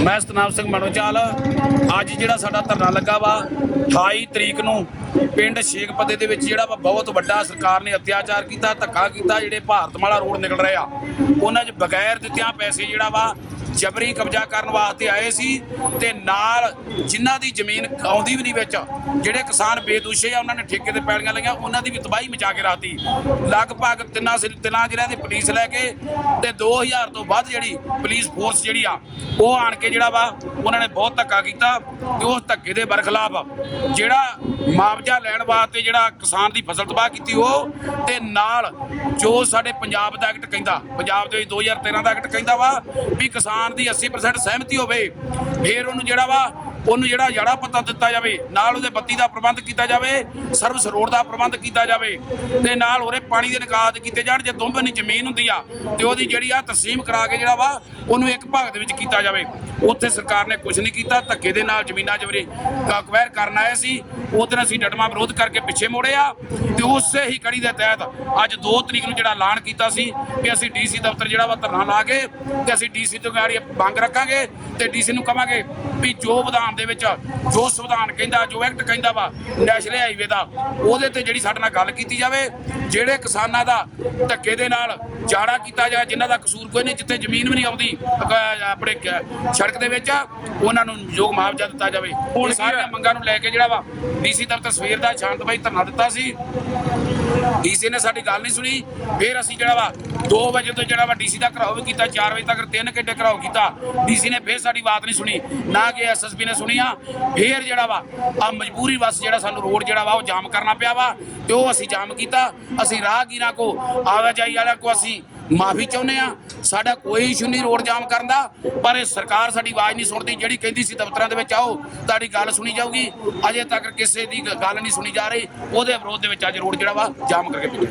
ਮੈਂ ਸਤਨਾਮ ਸਿੰਘ ਮਨੋਚਾਲ। ਅੱਜ ਜਿਹੜਾ ਸਾਡਾ ਧਰਨਾ ਲੱਗਾ ਵਾ 28 ਤਰੀਕ ਨੂੰ ਪਿੰਡ ਸ਼ੇਖਪਤੇ ਦੇ ਵਿੱਚ ਜਿਹੜਾ ਵਾ ਬਹੁਤ ਵੱਡਾ ਸਰਕਾਰ ਨੇ ਅਤਿਆਚਾਰ ਕੀਤਾ, ਧੱਕਾ ਕੀਤਾ, ਜਿਹੜੇ ਭਾਰਤਮਾਲਾ ਰੋਡ ਨਿਕਲ ਰਹੇ ਆ। ਉਹਨਾਂ 'ਚ ਬਗੈਰ ਦਿੱਤਿਆਂ ਪੈਸੇ ਜਿਹੜਾ ਵਾ ਜਬਰੀ ਕਬਜ਼ਾ ਕਰਨ ਵਾਸਤੇ ਆਏ ਸੀ ਤੇ ਨਾਲ ਜਿਨ੍ਹਾਂ ਦੀ ਜ਼ਮੀਨ ਆਉਂਦੀ ਵੀ ਨਹੀਂ ਵਿੱਚ, ਜਿਹੜੇ ਕਿਸਾਨ ਬੇਦੂਸ਼ੇ ਆ, ਉਹਨਾਂ ਨੇ ਠੇਕੇ ਤੇ ਪੈਲੀਆਂ ਲਈਆਂ, ਉਹਨਾਂ ਦੀ ਵੀ ਤਬਾਹੀ ਮਚਾ ਕੇ ਰਾਤੀ। ਲਗਭਗ ਤਿੰਨਾਂ ਸਿ- ਤਿੰਨਾਂ ਜ਼ਿਲ੍ਹਿਆਂ ਦੀ ਪੁਲਿਸ ਲੈ ਕੇ ਤੇ 2000 ਤੋਂ ਵੱਧ ਜਿਹੜੀ ਪੁਲਿਸ ਫੋਰਸ ਜਿਹੜੀ ਆ, ਉਹ ਆਣ ਕੇ ਜਿਹੜਾ ਵਾ, ਉਹਨਾਂ ਨੇ ਬਹੁਤ ਧੱਕਾ ਕੀਤਾ ਤੇ ਉਸ ਧੱਕੇ ਦੇ ਬਰਖਲਾਫ ਜਿਹੜਾ ਮੁਆਵਜ਼ਾ ਲੈਣ ਵਾਸਤੇ ਜਿਹੜਾ ਕਿਸਾਨ ਦੀ ਫਸਲ ਤਬਾਹ ਕੀਤੀ, ਉਹ ਤੇ ਨਾਲ ਜੋ ਸਾਡੇ ਪੰਜਾਬ ਦਾ ਐਕਟ ਕਹਿੰਦਾ, ਪੰਜਾਬ ਦੇ ਵਿੱਚ 2013 ਦਾ ਐਕਟ ਕਹਿੰਦਾ ਵਾ ਵੀ ਕਿਸਾਨ ਦੀ 80% ਸਹਿਮਤੀ ਹੋਵੇ ਫਿਰ ਉਹਨੂੰ ਜਿਹੜਾ ਵਾ ਉਹਨੂੰ ਜਿਹੜਾ ਜੜਾ ਪੱਤਾ ਦਿੱਤਾ ਜਾਵੇ, ਨਾਲ ਉਹਦੇ ਬੱਤੀ ਦਾ ਪ੍ਰਬੰਧ ਕੀਤਾ ਜਾਵੇ ਸਰਵਿਸ ਰੋਡ ਦਾ ਪ੍ਰਬੰਧ ਕੀਤਾ ਜਾਵੇ, ਤੇ ਨਾਲ ਉਹਦੇ ਪਾਣੀ ਦੇ ਨਿਕਾਸ ਕੀਤੇ ਜਾਣ, ਜੇ ਦੋਵੇਂ ਜ਼ਮੀਨ ਹੁੰਦੀ ਆ, ਤੇ ਉਹਦੀ ਜਿਹੜੀ ਆ ਤਕਸੀਮ ਕਰਾ ਕੇ ਜਿਹੜਾ ਵਾ, ਉਹਨੂੰ ਇੱਕ ਭਾਗ ਦੇ ਵਿੱਚ ਕੀਤਾ ਜਾਵੇ। ਉੱਥੇ ਸਰਕਾਰ ਨੇ ਕੁਝ ਨਹੀਂ ਕੀਤਾ, ਧੱਕੇ ਦੇ ਨਾਲ ਜ਼ਮੀਨਾਂ ਜਬਰੀ ਅਕਵਾਇਰ ਕਰਨ ਆਏ ਸੀ ਉਦੋਂ ਅਸੀਂ ਡਟਮਾ ਵਿਰੋਧ ਕਰਕੇ ਪਿੱਛੇ ਮੋੜੇ ਆ, ਤੇ ਉਸੇ ਹੀ ਕੜੀ ਦੇ ਤਹਿਤ ਅੱਜ 2 ਤਰੀਕ ਨੂੰ ਜਿਹੜਾ ਐਲਾਨ ਕੀਤਾ ਸੀ ਕਿ ਅਸੀਂ ਡੀਸੀ ਦਫ਼ਤਰ ਜਿਹੜਾ ਵਾ ਧਰਨਾ ਲਾ ਕੇ, ਤੇ ਅਸੀਂ ਡੀਸੀ ਤੋਂ ਗਾੜੀ ਮੰਗ ਰੱਖਾਂਗੇ, ਤੇ ਡੀਸੀ ਨੂੰ ਕਵਾਂਗੇ ਵੀ ਜੋ ਵਿਧਾਨ ਦੇ ਵਿੱਚ ਜੋ ਸੰਵਿਧਾਨ ਕਹਿੰਦਾ ਜੋ ਐਕਟ ਕਹਿੰਦਾ ਵਾ ਨੈਸ਼ਨਲ ਹਾਈਵੇ ਦਾ ਉਹਦੇ ਤੇ ਜਿਹੜੀ ਸਾਡੇ ਨਾਲ ਗੱਲ ਕੀਤੀ ਜਾਵੇ ਜਿਹੜੇ ਕਿਸਾਨਾਂ ਦਾ ਧੱਕੇ ਦੇ ਨਾਲ ਜਾੜਾ ਕੀਤਾ ਜਾਏ ਜਿਨ੍ਹਾਂ ਦਾ ਕਸੂਰ ਕੋਈ ਨਹੀਂ ਜਿੱਥੇ ਜ਼ਮੀਨ ਵੀ ਨਹੀਂ ਆਉਂਦੀ ਆਪਣੇ ਸੜਕ ਦੇ ਵਿੱਚ ਉਹਨਾਂ ਨੂੰ ਯੋਗ ਮੁਆਵਜ਼ਾ ਦਿੱਤਾ ਜਾਵੇ। ਇਹ ਸਾਰੀਆਂ ਮੰਗਾਂ ਨੂੰ ਲੈ ਕੇ ਜਿਹੜਾ ਵਾ ਡੀਸੀ ਦਫ਼ਤਰ ਸਵੇਰ ਦਾ ਸ਼ਾਂਤਮਈ ਧਰਨਾ ਦਿੱਤਾ ਸੀ। ਡੀਸੀ ਨੇ ਸਾਡੀ ਗੱਲ ਨਹੀਂ ਸੁਣੀ ਫਿਰ ਅਸੀਂ ਜਿਹੜਾ ਵਾ 2 ਵਜੇ ਤੋਂ ਜਿਹੜਾ ਵਾ ਡੀਸੀ ਦਾ ਘਰਾਓ ਵੀ ਕੀਤਾ 4 ਵਜੇ ਤੱਕ 3 ਘੰਟੇ ਘਰਾਓ ਕੀਤਾ। ਡੀਸੀ ਨੇ ਫਿਰ ਸਾਡੀ ਬਾਤ ਨਹੀਂ ਸੁਣੀ, ਨਾ ਕਿ ਐਸਐਸਪੀ ਨੇ ਸੁਣੀ ਆ। ਫਿਰ ਜਿਹੜਾ ਵਾ, ਆ ਮਜਬੂਰੀ ਵਸ ਜਿਹੜਾ ਸਾਨੂੰ ਰੋਡ ਜਿਹੜਾ ਵਾ ਉਹ ਜਾਮ ਕਰਨਾ ਪਿਆ ਵਾ ਤੇ ਉਹ ਅਸੀਂ ਜਾਮ ਕੀਤਾ। ਅਸੀਂ ਰਾਹਗੀਰਾਂ ਕੋ ਆਵਾਜਾਈ ਵਾਲਿਆਂ ਕੋ ਅਸੀਂ ਮਾਫੀ ਚਾਹੁੰਦੇ ਆ ਸਾਡਾ ਕੋਈ ਇਸ਼ੂ ਨਹੀਂ ਰੋਡ ਜਾਮ ਕਰਨ ਦਾ, ਪਰ ਇਹ ਸਰਕਾਰ ਸਾਡੀ ਆਵਾਜ਼ ਨਹੀਂ ਸੁਣਦੀ। ਜਿਹੜੀ ਕਹਿੰਦੀ ਸੀ ਦਫ਼ਤਰਾਂ ਦੇ ਵਿੱਚ ਆਓ, ਤੁਹਾਡੀ ਗੱਲ ਸੁਣੀ ਜਾਊਗੀ। ਅਜੇ ਤੱਕ ਕਿਸੇ ਦੀ ਗੱਲ ਨਹੀਂ ਸੁਣੀ ਜਾ ਰਹੀ। ਉਹਦੇ ਵਿਰੋਧ ਦੇ ਵਿੱਚ ਅੱਜ ਰੋਡ ਜਿਹੜਾ ਵਾ ਜਾਮ ਕਰਕੇ